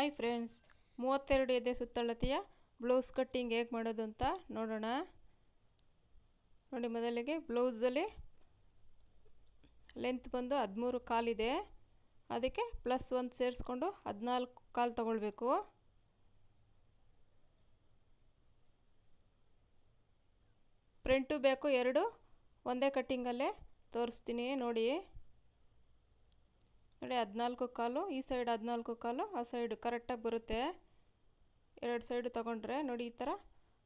Hi friends ಮೂವತ್ತೆರಡು ಎದೆ ಸುತ್ತಳತೆಯ blouse cutting ಹೇಗೆ ಮಾಡೋದು ಅಂತ ನೋಡೋಣ. ನೋಡಿ ಮೊದಲಿಗೆ ಬ್ಲೌಸಲ್ಲಿ ಲೆಂತ್ ಬಂದು ಹದಿಮೂರು ಕಾಲಿದೆ ಅದಕ್ಕೆ ಪ್ಲಸ್ ಒಂದು ಸೇರಿಸ್ಕೊಂಡು ಹದಿನಾಲ್ಕು ಕಾಲು ತಗೊಳ್ಬೇಕು. ಪ್ರಿಂಟು ಬೇಕು ಎರಡು, ಒಂದೇ ಕಟ್ಟಿಂಗಲ್ಲೇ ತೋರಿಸ್ತೀನಿ ನೋಡಿ. ನೋಡಿ, ಹದಿನಾಲ್ಕು ಕಾಲು, ಈ ಸೈಡ್ ಹದಿನಾಲ್ಕು ಕಾಲು, ಆ ಸೈಡ್ ಕರೆಕ್ಟಾಗಿ ಬರುತ್ತೆ. ಎರಡು ಸೈಡು ತಗೊಂಡ್ರೆ ನೋಡಿ, ಈ ಥರ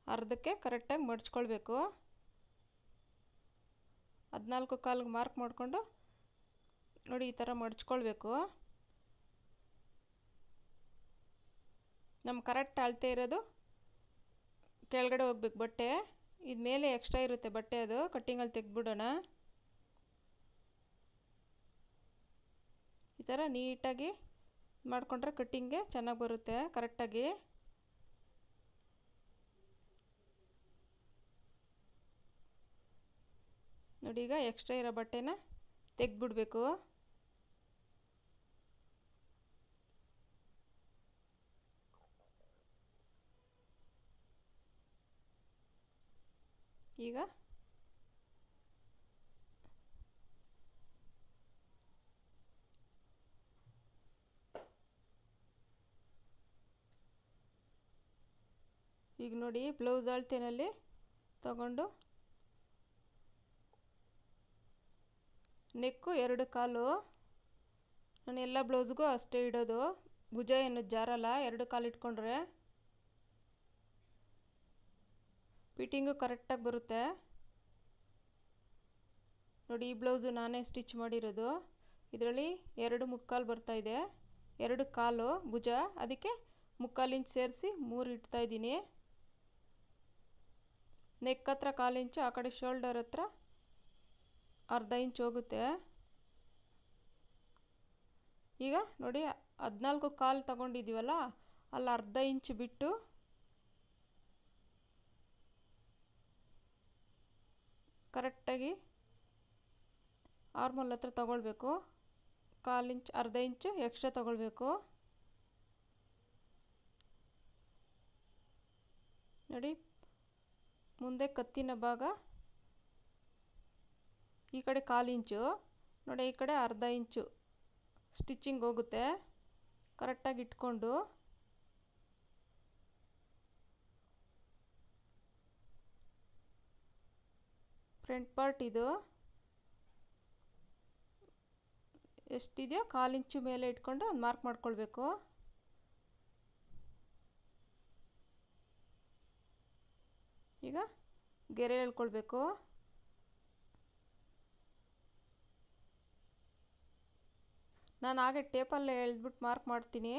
ಅರ್ಧಕ್ಕೆ ಕರೆಕ್ಟಾಗಿ ಮಡ್ಚ್ಕೊಳ್ಬೇಕು. ಹದಿನಾಲ್ಕು ಕಾಲಿಗೆ ಮಾರ್ಕ್ ಮಾಡಿಕೊಂಡು ನೋಡಿ, ಈ ಥರ ಮಡ್ಚ್ಕೊಳ್ಬೇಕು. ನಮ್ಮ ಕರೆಕ್ಟ್ ಅಳತೆ ಇರೋದು ಕೆಳಗಡೆ ಹೋಗ್ಬೇಕು ಬಟ್ಟೆ. ಇದು ಮೇಲೆ ಎಕ್ಸ್ಟ್ರಾ ಇರುತ್ತೆ ಬಟ್ಟೆ ಅದು ಕಟ್ಟಿಂಗಲ್ಲಿ ತೆಗೆದ್ಬಿಡೋಣ. ಈ ಥರ ನೀಟಾಗಿ ಮಾಡಿಕೊಂಡ್ರೆ ಕಟ್ಟಿಂಗ್ಗೆ ಚೆನ್ನಾಗಿ ಬರುತ್ತೆ, ಕರೆಕ್ಟಾಗಿ. ನೋಡಿ, ಈಗ ಎಕ್ಸ್ಟ್ರಾ ಇರೋ ಬಟ್ಟೆನ ತೆಗೆದ್ಬಿಡ್ಬೇಕು. ಈಗ ಈಗ ನೋಡಿ ಬ್ಲೌಸ್ ಅಳತೆನಲ್ಲಿ ತಗೊಂಡು ನೆಕ್ಕು ಎರಡು ಕಾಲು. ನಾನು ಎಲ್ಲ ಬ್ಲೌಸ್ಗೂ ಅಷ್ಟೇ ಇಡೋದು. ಭುಜ ಏನು ಜಾರಲ್ಲ, ಎರಡು ಕಾಲು ಇಟ್ಕೊಂಡ್ರೆ ಫಿಟ್ಟಿಂಗು ಕರೆಕ್ಟಾಗಿ ಬರುತ್ತೆ. ನೋಡಿ, ಈ ಬ್ಲೌಸು ನಾನೇ ಸ್ಟಿಚ್ ಮಾಡಿರೋದು. ಇದರಲ್ಲಿ ಎರಡು ಮುಕ್ಕಾಲು ಬರ್ತಾಯಿದೆ ಎರಡು ಕಾಲು, ಭುಜ. ಅದಕ್ಕೆ ಮುಕ್ಕಾಲು ಇಂಚ್ ಸೇರಿಸಿ ಮೂರು ಇಡ್ತಾಯಿದ್ದೀನಿ ನೆಕ್ ಹತ್ರ ಕಾಲು ಇಂಚು ಆ ಕಡೆ ಶೋಲ್ಡರ್ ಹತ್ರ ಅರ್ಧ ಇಂಚ್ ಹೋಗುತ್ತೆ. ಈಗ ನೋಡಿ, ಹದಿನಾಲ್ಕು ಕಾಲು ತಗೊಂಡಿದ್ದೀವಲ್ಲ ಅಲ್ಲಿ ಅರ್ಧ ಇಂಚ್ ಬಿಟ್ಟು ಕರೆಕ್ಟಾಗಿ ಆರ್ಮಲ್ ಹತ್ರ ತಗೊಳ್ಬೇಕು. ಕಾಲು ಇಂಚ್ ಅರ್ಧ ಇಂಚು ಎಕ್ಸ್ಟ್ರಾ ತಗೊಳ್ಬೇಕು. ನೋಡಿ ಮುಂದೆ ಕತ್ತಿನ ಭಾಗ. ಈ ಕಡೆ ಕಾಲು ಇಂಚು. ನೋಡಿ, ಈ ಕಡೆ ಅರ್ಧ ಇಂಚು. ಸ್ಟಿಚಿಂಗ್ ಹೋಗುತ್ತೆ. ಕರೆಕ್ಟಾಗಿ ಇಟ್ಕೊಂಡು. ಫ್ರಂಟ್ ಪಾರ್ಟ್ ಇದು. ಎಷ್ಟಿದೆಯೋ ಕಾಲು ಇಂಚು ಮೇಲೆ ಇಟ್ಕೊಂಡು ಒಂದು ಮಾರ್ಕ್ ಮಾಡ್ಕೊಳ್ಬೇಕು. ಈಗ ಗೆರೆ ಎಳ್ಕೊಳ್ಬೇಕು ನಾನು ಹಾಗೆ ಟೇಪಲ್ಲೇ ಎಳೆದ್ಬಿಟ್ಟು ಮಾರ್ಕ್ ಮಾಡ್ತೀನಿ.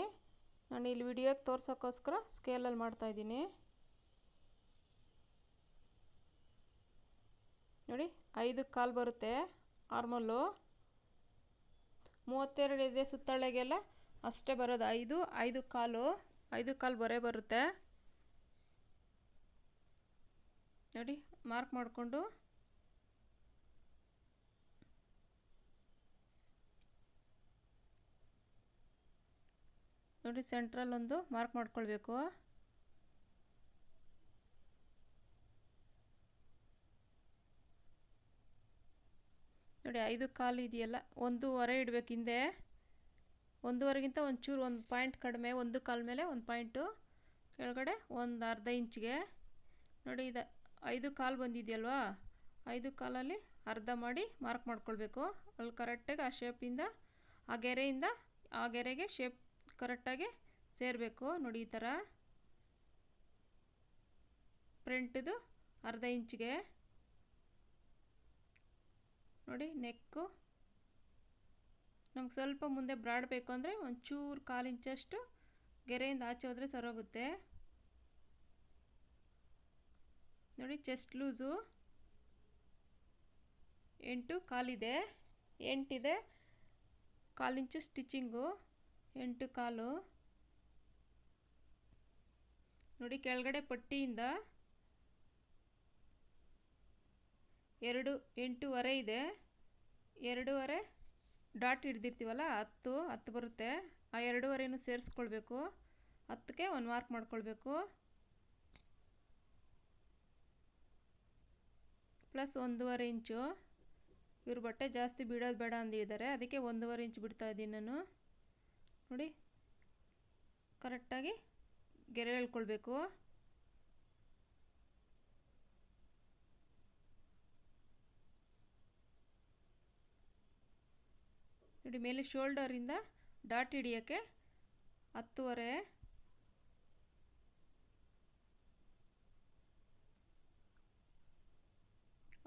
ನಾನು ಇಲ್ಲಿ ವಿಡಿಯೋಗೆ ತೋರ್ಸೋಕ್ಕೋಸ್ಕರ ಸ್ಕೇಲಲ್ಲಿ ಮಾಡ್ತಾಯಿದ್ದೀನಿ ನೋಡಿ, ಐದು ಕಾಲು ಬರುತ್ತೆ ಆರ್ಮಲ್ಲು. ಮೂವತ್ತೆರಡು ಇದೆ ಸುತ್ತಳೆಗೆಲ್ಲ ಅಷ್ಟೇ ಬರೋದು ಐದು ಐದು ಕಾಲು ಐದು ಕಾಲು ಬರೇ ಬರುತ್ತೆ. ನೋಡಿ ಮಾರ್ಕ್ ಮಾಡಿಕೊಂಡು. ನೋಡಿ ಸೆಂಟ್ರಲ್ ಒಂದು ಮಾರ್ಕ್ ಮಾಡ್ಕೊಳ್ಬೇಕು. ನೋಡಿ, ಐದು ಕಾಲು ಇದೆಯಲ್ಲ, ಒಂದೂವರೆ ಇಡಬೇಕು ಹಿಂದೆ. ಒಂದೂವರೆಗಿಂತ ಒಂಚೂರು, ಒಂದು ಪಾಯಿಂಟ್ ಕಡಿಮೆ, ಒಂದು ಕಾಲು ಮೇಲೆ, ಒಂದು ಪಾಯಿಂಟು ಕೆಳಗಡೆ, ಒಂದು ಅರ್ಧ ಇಂಚ್ಗೆ ನೋಡಿ, ಇದು ಐದು ಕಾಲು ಬಂದಿದೆಯಲ್ವಾ? ಐದು ಕಾಲಲ್ಲಿ ಅರ್ಧ ಮಾಡಿ ಮಾರ್ಕ್ ಮಾಡ್ಕೊಳ್ಬೇಕು. ಅಲ್ಲಿ ಕರೆಕ್ಟಾಗಿ ಆ ಶೇಪಿಂದ ಆ ಗೆರೆಯಿಂದ, ಆ ಗೆರೆಗೆ ಶೇಪ್ ಕರೆಕ್ಟಾಗಿ ಸೇರಬೇಕು. ನೋಡಿ ಈ ಥರ. ಫ್ರಂಟ್ದು ಅರ್ಧ ಇಂಚ್ಗೆ. ನೋಡಿ ನೆಕ್ಕು ನಮ್ಗೆ ಸ್ವಲ್ಪ ಮುಂದೆ ಬ್ರಾಡ್ ಬೇಕು ಅಂದರೆ ಒಂಚೂರು ಕಾಲು ಇಂಚಷ್ಟು ಗೆರೆಯಿಂದ ಆಚೆ ಹೋದರೆ ಸರೋಗುತ್ತೆ ನೋಡಿ ಚೆಸ್ಟ್ ಲೂಸು ಎಂಟು ಕಾಲಿದೆ, ಎಂಟಿದೆ, ಕಾಲಿಂಚು ಸ್ಟಿಚಿಂಗು ಎಂಟು ಕಾಲು. ನೋಡಿ, ಕೆಳಗಡೆ ಪಟ್ಟಿಯಿಂದ ಎರಡು, ಎಂಟೂವರೆ ಇದೆ. ಎರಡೂವರೆ ಡಾಟ್ ಹಿಡ್ದಿರ್ತೀವಲ್ಲ, ಹತ್ತು ಹತ್ತು ಬರುತ್ತೆ. ಆ ಎರಡೂವರೆನೂ ಸೇರಿಸ್ಕೊಳ್ಬೇಕು. ಹತ್ತಕ್ಕೆ ಒಂದು ಮಾರ್ಕ್ ಮಾಡ್ಕೊಳ್ಬೇಕು. ಪ್ಲಸ್ ಒಂದೂವರೆ ಇಂಚು ಇವ್ರ ಬಟ್ಟೆ ಜಾಸ್ತಿ ಬಿಡೋದು ಬೇಡ ಅಂದಿದ್ದಾರೆ ಅದಕ್ಕೆ ಒಂದೂವರೆ ಇಂಚು ಬಿಡ್ತಾ ಇದ್ದೀನಿ ನಾನು. ನೋಡಿ ಕರೆಕ್ಟಾಗಿ ಗೆರೆ ಎಳ್ಕೊಳ್ಬೇಕು ನೋಡಿ, ಮೇಲೆ ಶೋಲ್ಡರಿಂದ ಡಾಟ್ ಹಿಡಿಯೋಕ್ಕೆ ಹತ್ತುವರೆ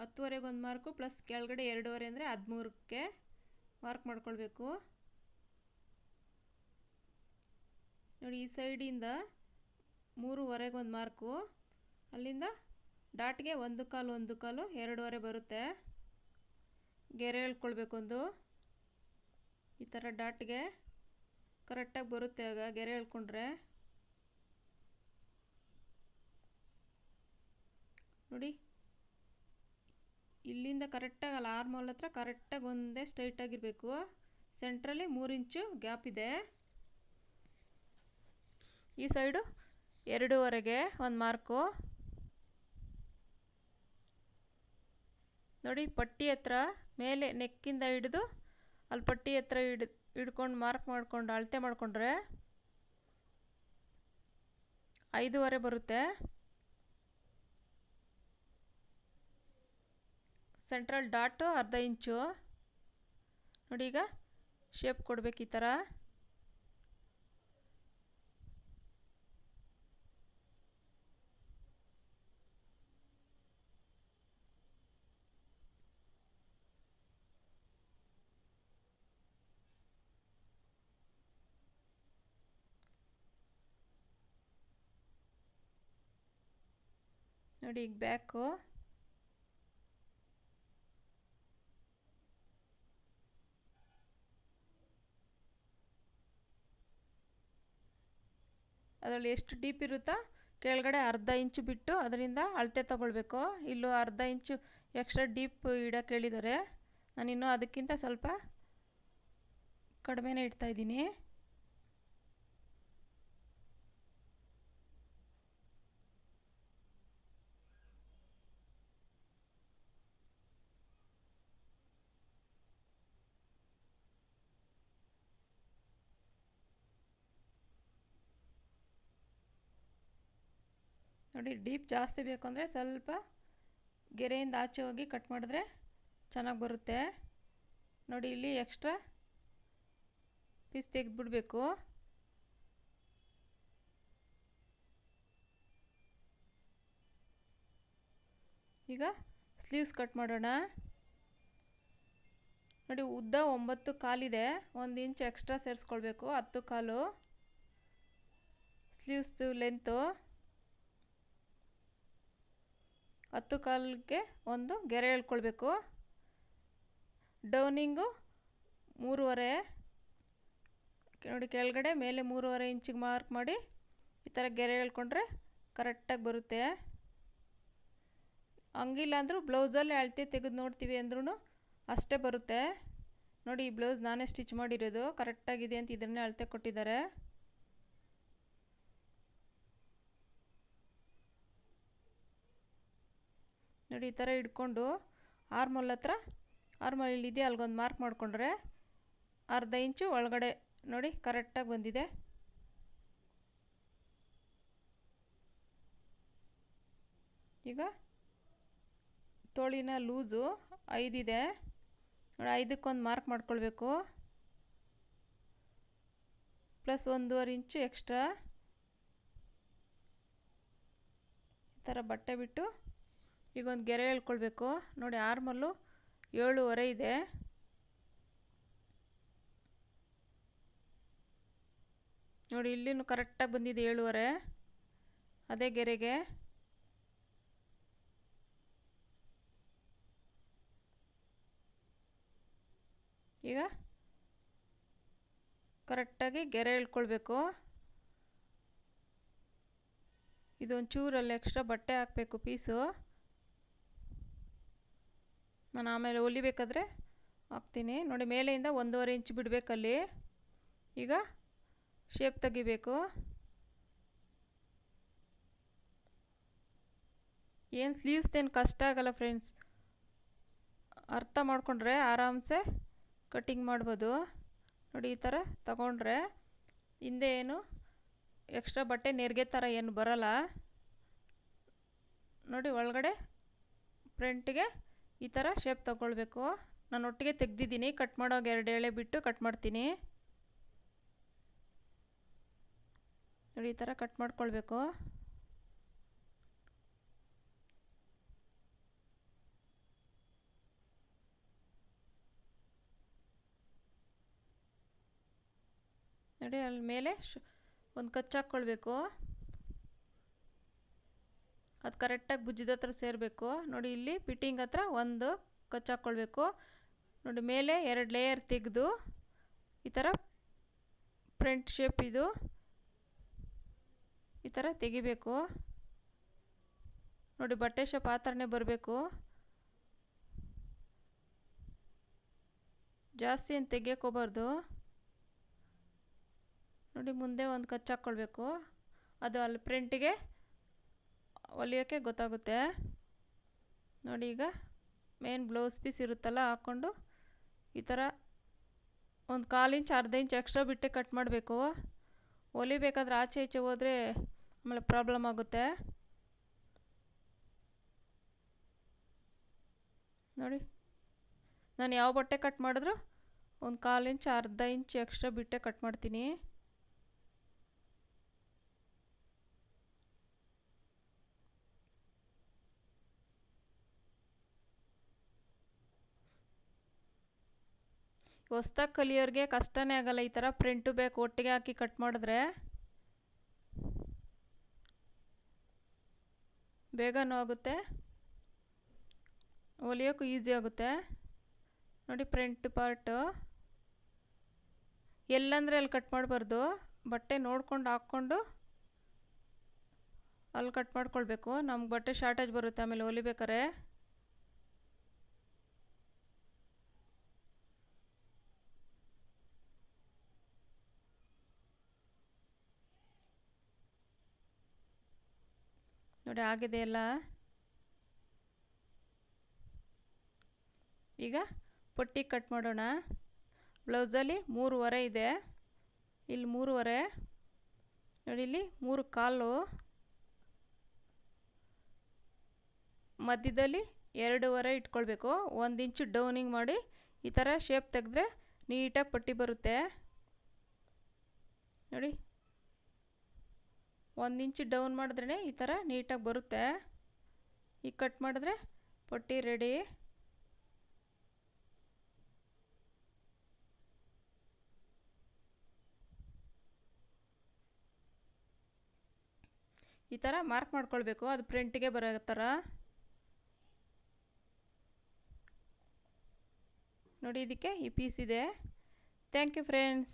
ಹತ್ತುವರೆಗೆ ಒಂದು ಮಾರ್ಕು ಪ್ಲಸ್ ಕೆಳಗಡೆ ಎರಡೂವರೆ ಅಂದರೆ ಹದಿಮೂರಕ್ಕೆ ಮಾರ್ಕ್ ಮಾಡ್ಕೊಳ್ಬೇಕು. ನೋಡಿ, ಈ ಸೈಡಿಂದ ಮೂರುವರೆಗೆ ಒಂದು ಮಾರ್ಕು ಅಲ್ಲಿಂದ ಡಾಟ್ಗೆ ಒಂದು ಕಾಲು ಒಂದು ಕಾಲು, ಎರಡೂವರೆ ಬರುತ್ತೆ. ಗೆರೆ ಎಳ್ಕೊಳ್ಬೇಕೊಂದು ಈ ಥರ ಡಾಟ್ಗೆ ಕರೆಕ್ಟಾಗಿ ಬರುತ್ತೆ ಆಗ ಗೆರೆ ಎಳ್ಕೊಂಡ್ರೆ ನೋಡಿ ಇಲ್ಲಿಂದ ಕರೆಕ್ಟಾಗಿ ಅಲ್ಲಿ ಆರ್ಮೋಲ್ ಹತ್ರ ಕರೆಕ್ಟಾಗಿ ಒಂದೇ ಸ್ಟ್ರೈಟಾಗಿರಬೇಕು ಸೆಂಟ್ರಲ್ಲಿ ಮೂರು ಇಂಚು ಗ್ಯಾಪ್ ಇದೆ. ಈ ಸೈಡು ಎರಡೂವರೆಗೆ ಒಂದು ಮಾರ್ಕು ನೋಡಿ, ಪಟ್ಟಿ ಹತ್ರ ಮೇಲೆ ನೆಕ್ಕಿಂದ ಹಿಡಿದು ಅಲ್ಲಿ ಪಟ್ಟಿ ಹತ್ರ ಹಿಡ್, ಹಿಡ್ಕೊಂಡು ಮಾರ್ಕ್ ಮಾಡಿಕೊಂಡು ಅಳತೆ ಮಾಡಿಕೊಂಡ್ರೆ ಐದೂವರೆ ಬರುತ್ತೆ. ಸೆಂಟ್ರಲ್ ಡಾಟು ಅರ್ಧ ಇಂಚು ನೋಡಿ ಈಗ ಶೇಪ್ ಕೊಡಬೇಕು ಈ ಥರ ನೋಡಿ ಈಗ ಬ್ಯಾಕು ಅದರಲ್ಲಿ ಎಷ್ಟು ಡೀಪ್ ಇರುತ್ತೋ ಕೆಳಗಡೆ ಅರ್ಧ ಇಂಚು ಬಿಟ್ಟು ಅದರಿಂದ ಅಳತೆ ತಗೊಳ್ಬೇಕು. ಇಲ್ಲೂ ಅರ್ಧ ಇಂಚು ಎಕ್ಸ್ಟ್ರಾ ಡೀಪ್ ಇಡೋಕ್ಕೆ ಹೇಳಿದ್ದಾರೆ. ನಾನಿನ್ನೂ ಅದಕ್ಕಿಂತ ಸ್ವಲ್ಪ ಕಡಿಮೆನೇ ಇಡ್ತಾಯಿದ್ದೀನಿ ನೋಡಿ, ಡೀಪ್ ಜಾಸ್ತಿ ಬೇಕು ಅಂದರೆ ಸ್ವಲ್ಪ ಗೆರೆಯಿಂದ ಆಚೆ ಹೋಗಿ ಕಟ್ ಮಾಡಿದ್ರೆ ಚೆನ್ನಾಗಿ ಬರುತ್ತೆ. ನೋಡಿ, ಇಲ್ಲಿ ಎಕ್ಸ್ಟ್ರಾ ಪೀಸ್ ತೆಗೆದುಬಿಡ್ಬೇಕು. ಈಗ ಸ್ಲೀವ್ಸ್ ಕಟ್ ಮಾಡೋಣ. ನೋಡಿ, ಉದ್ದ ಒಂಬತ್ತು ಕಾಲಿದೆ. ಒಂದು ಇಂಚ್ ಎಕ್ಸ್ಟ್ರಾ ಸೇರಿಸ್ಕೊಳ್ಬೇಕು, ಹತ್ತು ಕಾಲು. ಸ್ಲೀವ್ಸ್ದು ಲೆಂತು ಹತ್ತು ಕಾಲಿಗೆ ಒಂದು ಗೆರೆ ಎಳ್ಕೊಳ್ಬೇಕು ಡೌನಿಂಗು ಮೂರುವರೆ. ನೋಡಿ ಕೆಳಗಡೆ ಮೇಲೆ ಮೂರುವರೆ ಇಂಚಿಗೆ ಮಾರ್ಕ್ ಮಾಡಿ ಈ ಥರ ಗೆರೆ ಎಳ್ಕೊಂಡ್ರೆ ಕರೆಕ್ಟಾಗಿ ಬರುತ್ತೆ. ಹಂಗಿಲ್ಲ ಅಂದರೂ ಬ್ಲೌಸಲ್ಲಿ ಅಳತೆ ತೆಗೆದು ನೋಡ್ತೀವಿ ಅಂದ್ರೂ ಅಷ್ಟೇ ಬರುತ್ತೆ. ನೋಡಿ ಈ ಬ್ಲೌಸ್ ನಾನೇ ಸ್ಟಿಚ್ ಮಾಡಿರೋದು, ಕರೆಕ್ಟಾಗಿದೆ ಅಂತ ಇದನ್ನೇ ಅಳತೆ ಕೊಟ್ಟಿದ್ದಾರೆ. ನೋಡಿ, ಈ ಥರ ಹಿಡ್ಕೊಂಡು ಆರ್ಮೋಲ್ ಹತ್ರ ಆರ್ಮೋಲ್ ಇಲ್ಲಿದೆ ಅಲ್ಗೊಂದು ಮಾರ್ಕ್ ಮಾಡಿಕೊಂಡ್ರೆ ಅರ್ಧ ಇಂಚು ಒಳಗಡೆ ನೋಡಿ ಕರೆಕ್ಟಾಗಿ ಬಂದಿದೆ. ಈಗ ತೋಳಿನ ಲೂಸು ಐದಿದೆ ನೋಡಿ, ಐದಕ್ಕೊಂದು ಮಾರ್ಕ್ ಮಾಡ್ಕೊಳ್ಬೇಕು. ಪ್ಲಸ್ ಒಂದೂವರೆ ಇಂಚು ಎಕ್ಸ್ಟ್ರಾ ಈ ಥರ ಬಟ್ಟೆ ಬಿಟ್ಟು ಈಗ ಒಂದು ಗೆರೆ ಎಳ್ಕೊಳ್ಬೇಕು ನೋಡಿ, ಆರ್ಮಲ್ಲು ಏಳುವರೆ ಇದೆ. ನೋಡಿ, ಇಲ್ಲಿನೂ ಕರೆಕ್ಟಾಗಿ ಬಂದಿದೆ ಏಳುವರೆ. ಅದೇ ಗೆರೆಗೆ. ಈಗ ಕರೆಕ್ಟಾಗಿ ಗೆರೆ ಎಳ್ಕೊಳ್ಬೇಕು ಇದೊಂದು ಚೂರಲ್ಲಿ ಎಕ್ಸ್ಟ್ರಾ ಬಟ್ಟೆ ಹಾಕಬೇಕು ಪೀಸು. ನಾನು ಆಮೇಲೆ ಹೊಲಿಬೇಕಾದ್ರೆ ಹಾಕ್ತೀನಿ. ನೋಡಿ, ಮೇಲೆಯಿಂದ ಒಂದೂವರೆ ಇಂಚ್ ಬಿಡಬೇಕಲ್ಲಿ. ಈಗ ಶೇಪ್ ತೆಗಿಬೇಕು. ಏನು ಸ್ಲೀವ್ಸ್ದೇನು ಕಷ್ಟ ಆಗಲ್ಲ ಫ್ರೆಂಡ್ಸ್ ಅರ್ಥ ಮಾಡಿಕೊಂಡ್ರೆ ಆರಾಮ್ಸೆ ಕಟ್ಟಿಂಗ್ ಮಾಡ್ಬೋದು. ನೋಡಿ, ಈ ಥರ ತಗೊಂಡ್ರೆ ಹಿಂದೆ ಏನು ಎಕ್ಸ್ಟ್ರಾ ಬಟ್ಟೆ ನೆರಿಗೆ ಥರ ಏನು ಬರಲ್ಲ. ನೋಡಿ, ಒಳಗಡೆ ಫ್ರಂಟಿಗೆ ಈ ಥರ ಶೇಪ್ ತಗೊಳ್ಬೇಕು. ನಾನು ಒಟ್ಟಿಗೆ ತೆಗ್ದಿದ್ದೀನಿ. ಕಟ್ ಮಾಡೋ ಎರಡು ಎಳೆ ಬಿಟ್ಟು ಕಟ್ ಮಾಡ್ತೀನಿ. ನೋಡಿ, ಈ ಥರ ಕಟ್ ಮಾಡ್ಕೊಳ್ಬೇಕು. ನೋಡಿ ಅಲ್ಲಿ ಮೇಲೆ ಒಂದು ಕಚ್ಚು ಹಾಕ್ಕೊಳ್ಬೇಕು ಅದು ಕರೆಕ್ಟಾಗಿ ಭುಜದ ಹತ್ರ ಸೇರಬೇಕು. ನೋಡಿ ಇಲ್ಲಿ ಫಿಟ್ಟಿಂಗ್ ಹತ್ರ ಒಂದು ಕಚ್ಚಾಕ್ಕೊಳ್ಬೇಕು ನೋಡಿ ಮೇಲೆ ಎರಡು ಲೇಯರ್ ತೆಗೆದು ಈ ಥರ ಫ್ರಂಟ್ ಶೇಪ್ ಇದು ಈ ಥರ ತೆಗಿಬೇಕು. ನೋಡಿ ಬಟ್ಟೆ ಶೇಪ್ ಆ ಥರನೇ ಬರಬೇಕು. ಜಾಸ್ತಿ ಏನು ತೆಗಿಯೋಕೋಬಾರ್ದು. ನೋಡಿ ಮುಂದೆ ಒಂದು ಕಚ್ಚಾಕ್ಕೊಳ್ಬೇಕು ಅದು ಅಲ್ಲಿ ಪ್ರಿಂಟಿಗೆ ಹೊಲಿಯೋಕ್ಕೆ ಗೊತ್ತಾಗುತ್ತೆ. ನೋಡಿ ಈಗ ಮೇನ್ ಬ್ಲೌಸ್ ಪೀಸ್ ಇರುತ್ತಲ್ಲ, ಹಾಕ್ಕೊಂಡು ಈ ಥರ ಒಂದು ಕಾಲು ಇಂಚ್ ಅರ್ಧ ಇಂಚ್ ಎಕ್ಸ್ಟ್ರಾ ಬಿಟ್ಟೆ ಕಟ್ ಮಾಡಬೇಕು. ಹೊಲಿಬೇಕಾದ್ರೆ ಆಚೆ ಈಚೆ ಹೋದರೆ ಆಮೇಲೆ ಪ್ರಾಬ್ಲಮ್ ಆಗುತ್ತೆ. ನೋಡಿ, ನಾನು ಯಾವ ಬಟ್ಟೆ ಕಟ್ ಮಾಡಿದ್ರು ಒಂದು ಕಾಲು ಇಂಚ್ ಅರ್ಧ ಇಂಚ್ ಎಕ್ಸ್ಟ್ರಾ ಬಿಟ್ಟೆ ಕಟ್ ಮಾಡ್ತೀನಿ. ಹೊಸ್ದಾಗಿ ಕಲಿಯೋರಿಗೆ ಕಷ್ಟನೇ ಆಗಲ್ಲ. ಈ ಥರ ಪ್ರಿಂಟು ಬೇಕು, ಒಟ್ಟಿಗೆ ಹಾಕಿ ಕಟ್ ಮಾಡಿದ್ರೆ ಬೇಗನೂ ಆಗುತ್ತೆ. ಹೊಲಿಯೋಕ್ಕೂ ಈಸಿ ಆಗುತ್ತೆ. ನೋಡಿ ಪ್ರಿಂಟ್ ಪಾರ್ಟು ಎಲ್ಲಂದರೆ ಅಲ್ಲಿ ಕಟ್ ಮಾಡಬಾರ್ದು. ಬಟ್ಟೆ ನೋಡ್ಕೊಂಡು ಹಾಕ್ಕೊಂಡು ಅಲ್ಲಿ ಕಟ್ ಮಾಡ್ಕೊಳ್ಬೇಕು. ನಮ್ಗೆ ಬಟ್ಟೆ ಶಾರ್ಟೇಜ್ ಬರುತ್ತೆ ಆಮೇಲೆ ಹೊಲಿಬೇಕಾರೆ ನೋಡಿ ಆಗಿದೆಯಲ್ಲ ಈಗ ಪಟ್ಟಿ ಕಟ್ ಮಾಡೋಣ. ಬ್ಲೌಸಲ್ಲಿ ಮೂರುವರೆ ಇದೆ. ಇಲ್ಲಿ ಮೂರುವರೆ. ನೋಡಿ ಇಲ್ಲಿ ಮೂರು ಕಾಲು. ಮಧ್ಯದಲ್ಲಿ ಎರಡೂವರೆ ಇಟ್ಕೊಳ್ಬೇಕು. ಒಂದು ಇಂಚು ಡೌನಿಂಗ್ ಮಾಡಿ ಈ ಥರ ಶೇಪ್ ತೆಗೆದ್ರೆ ನೀಟಾಗಿ ಪಟ್ಟಿ ಬರುತ್ತೆ. ನೋಡಿ ಒಂದು ಇಂಚು ಡೌನ್ ಮಾಡಿದ್ರೇ ಈ ಥರ ನೀಟಾಗಿ ಬರುತ್ತೆ. ಈಗ ಕಟ್ ಮಾಡಿದ್ರೆ ಪಟ್ಟಿ ರೆಡಿ ಈ ಥರ ಮಾರ್ಕ್ ಮಾಡ್ಕೊಳ್ಬೇಕು. ಅದು ಪ್ರಿಂಟಿಗೆ ಬರೋ ಥರ ನೋಡಿ, ಇದಕ್ಕೆ ಈ ಪೀಸ್ ಇದೆ. Thank you friends